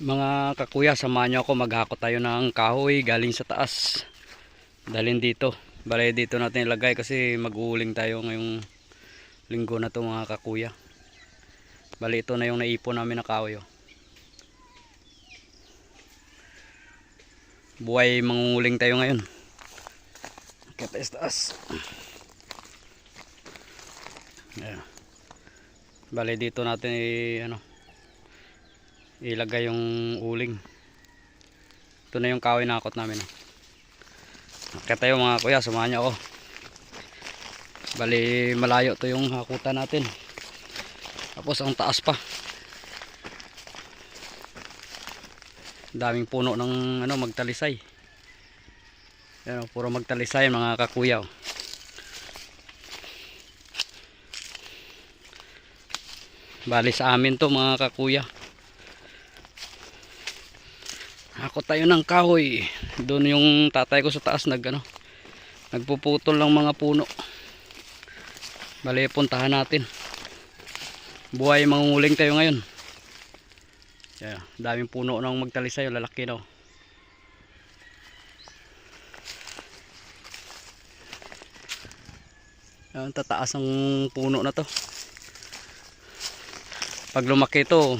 Mga kakuya, samahan nyo ako maghakot tayo ng kahoy galing sa taas. Dalhin dito. Balay dito natin ilagay kasi mag-uuling tayo ngayong linggo na to mga kakuya. Bali ito na yung naipon namin na kahoy. Oh. Buhay mangunguling tayo ngayon. Kita sa taas. Ayan. Bali dito natin i ano ilagay yung uling. Ito na yung kahoy na akot namin. Kaya tayo mga kuya, samahan niyo ako. Bali malayo to yung hakutan natin. Tapos ang taas pa. Daming puno ng ano magtalisay. Yan, oh, puro magtalisay mga kakuya. Oh. Bali sa amin to mga kakuya. Ako tayo ng kahoy. Doon yung tatay ko sa taas nag ano, nagpuputol ng mga puno. Bali puntahan natin. Buhay mangunguling tayo ngayon. Yeah, daming puno ng magtalisay, lalaki no. Yan, tataas ang puno na to. Pag lumaki ito,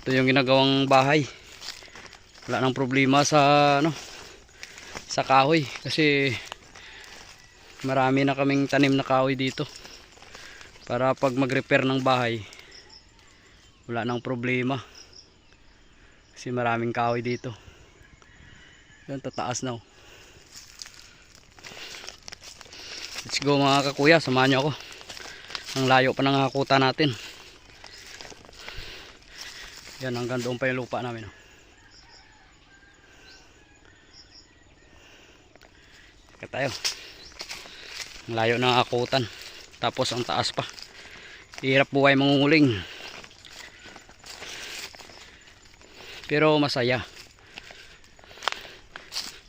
ito yung ginagawang bahay wala nang problema sa ano sa kahoy. Kasi marami na kaming tanim na kahoy dito. Para pag mag-repair ng bahay wala nang problema. Kasi maraming kahoy dito. Yun tataas na oh. let's go mga kakuya. Samahan nyo ako. Ang layo pa ng hakutan natin. Yan hanggang doon pa yung lupa namin oh. Kaya tayo. Ang layo ng akutan. Tapos ang taas pa. Hirap buhay mangunguling. Pero masaya.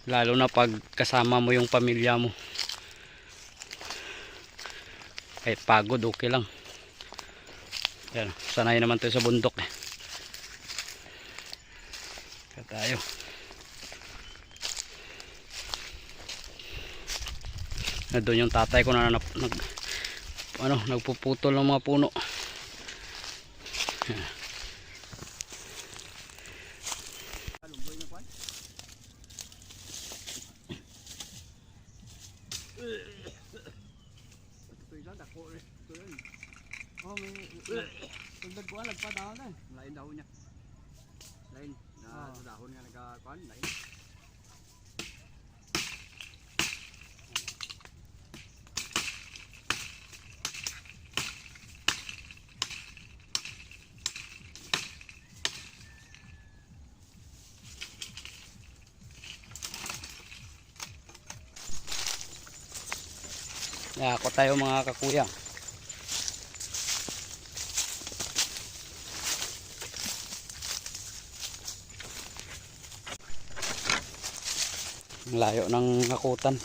Lalo na pag kasama mo yung pamilya mo. Kahit pagod, okay lang. Yan, sanay naman tayo sa bundok eh. Kaya tayo. Na doon yung tatay ko na nag, nag ano, nagpuputol ng mga puno. Oh, may tugdag ko alag pa dahon lain dahon niya lain. Na Oh. dahon nga nagkakuan lain Ako tayo mga kakuya. Ang layo ng hakutan.